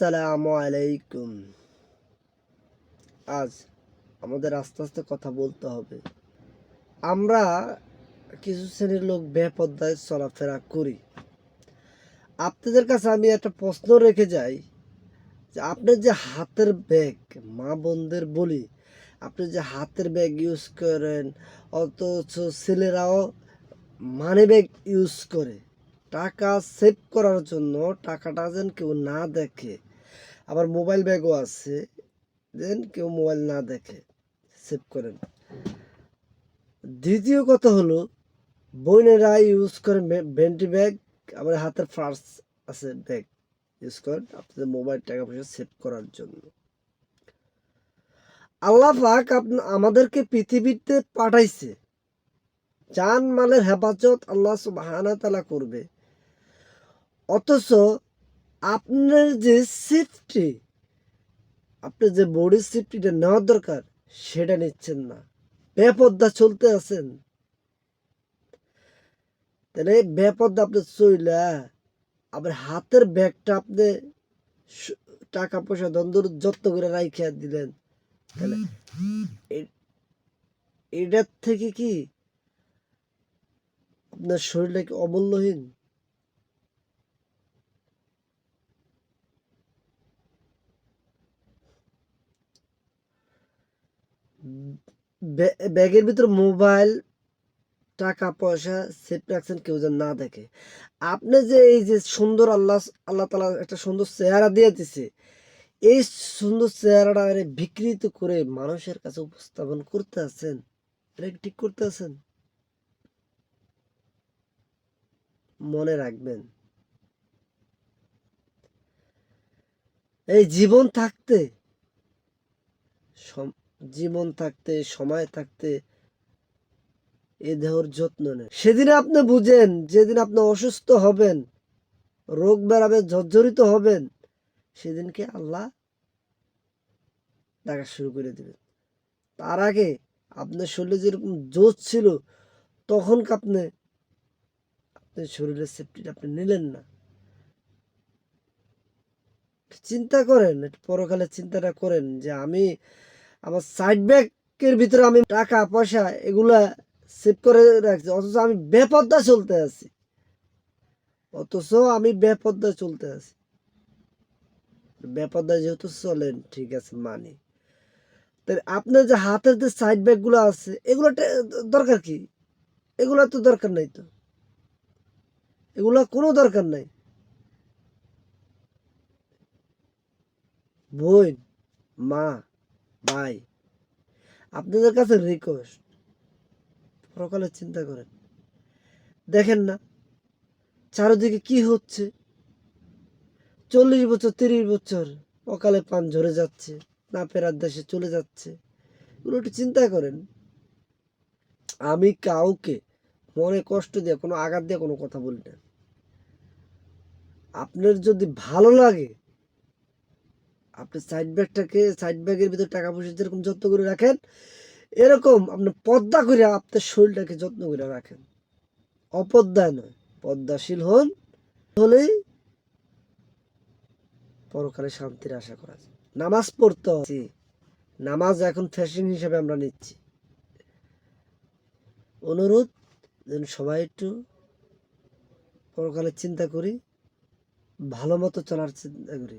আসসালামু আলাইকুম। আজ আমাদের আস্তে আস্তে কথা বলতে হবে। আমরা কিছু শ্রেণির লোক বেপদ্দায় চলাফেরা করি। আপনাদের কাছে আমি একটা প্রশ্ন রেখে যাই যে আপনার যে হাতের ব্যাগ, মা বোনদের বলি, আপনি যে হাতের ব্যাগ ইউজ করেন, অথচ ছেলেরাও মানি ব্যাগ ইউজ করে, টাকা সেভ করার জন্য টাকাটা যেন কেউ না দেখে আবার মোবাইল ব্যাগও আছে। দেন কেউ মোবাইল না দেখে সেভ করেন। দ্বিতীয় কথা হলো, বোনেরা ইউজ করেন ভেন্টি ব্যাগ, আবার হাতের ফার্স আছে ব্যাগ ইউজ করেন আপনাদের মোবাইল টাকা পয়সা সেভ করার জন্য। আল্লাহ পাক আমাদেরকে পৃথিবীতে পাঠাইছে। জান মালের হেফাজত আল্লাহ সুবহানাহু ওয়া তাআলা করবে। অথচ আপনার যে সেফটি আপনার যে বডি সেফটিটা নেওয়ার দরকার, সেটা নিচ্ছেন না। বেপদ্দা চলতে আছেন। তাহলে বেপদ্দা আপনি চইলা আবার হাতের ব্যাগটা আপনি টাকা পয়সা দ্বন্দ্ব যত্ন করে রাইখা দিলেন। তাহলে এটার থেকে কি আপনার শরীরটা কি অমূল্যহীন? ব্যাগের ভিতর মোবাইল, টাকা, পয়সা, সেফ রাখছেন কেউ যেন না দেখে। আপনি যে এই যে সুন্দর আল্লাহ আল্লাহ তালা একটা সুন্দর চেহারা দিয়ে দিছে, এই সুন্দর চেহারাটা বিকৃত করে মানুষের কাছে উপস্থাপন করতে আছেন? এটা ঠিক করতে আছেন? মনে রাখবেন। এই জীবন থাকতে জীবন থাকতে, সময় থাকতে এ দেহর যত্ন নেন। সেদিন আপনি বুঝেন, যেদিন আপনি অসুস্থ হবেন, রোগ বেড়াবে জর্জরিত হবেন, সেদিনকে আল্লাহ ডাকা শুরু করে দেবেন। তার আগে আপনার শরীরে যেরকম জোশ ছিল তখন আপনি, আপনার শরীরের সেফটিটা আপনি নিলেন না। চিন্তা করেন, একটু পরকালের চিন্তাটা করেন যে আমি আমার সাইড ব্যাগের ভিতরে আমি টাকা, পয়সা এগুলা সেভ করে রাখছি। অথচ আমি বেপদ্দা চলতে আছি। অথচ আমি বেপদ্দা চলতে আছি। বেপদ্দা যেহেতু চলেন, ঠিক আছে, মানি। আপনার যে হাতের যে সাইড ব্যাগগুলো আছে, এগুলো দরকার কি? এগুলো তো দরকার নাই তো। এগুলো কোনো দরকার নাই। বোন, মা ভাই, আপনাদের কাছে রিকোয়েস্ট পরকালে চিন্তা করেন। দেখেন না, চারিদিকে কি হচ্ছে? চল্লিশ বছর, তিরিশ বছর অকালে পান ঝরে যাচ্ছে, না ফেরার দেশে চলে যাচ্ছে। এগুলো একটু চিন্তা করেন। আমি কাউকে মনে কষ্ট দিয়ে, কোনো আঘাত দিয়ে কোনো কথা বলি না। আপনার যদি ভালো লাগে আপনি সাইড ব্যাগটাকে সাইড ব্যাগের ভিতরে টাকা পয়সা যেরকম যত্ন করে রাখেন, এরকম আপনি পদ্মা করে আপনার শরীরটাকে যত্ন করে রাখেন। অপদ্মায় নয়, পদ্মাশীল হন, হলেই পরকালে শান্তির আশা করা যায়। নামাজ পড়তে হবে। নামাজ এখন ফ্যাশন হিসেবে আমরা নিচ্ছি। অনুরোধ, যেন সবাই একটু পরকালে চিন্তা করি, ভালো মতো চলার চিন্তা করি।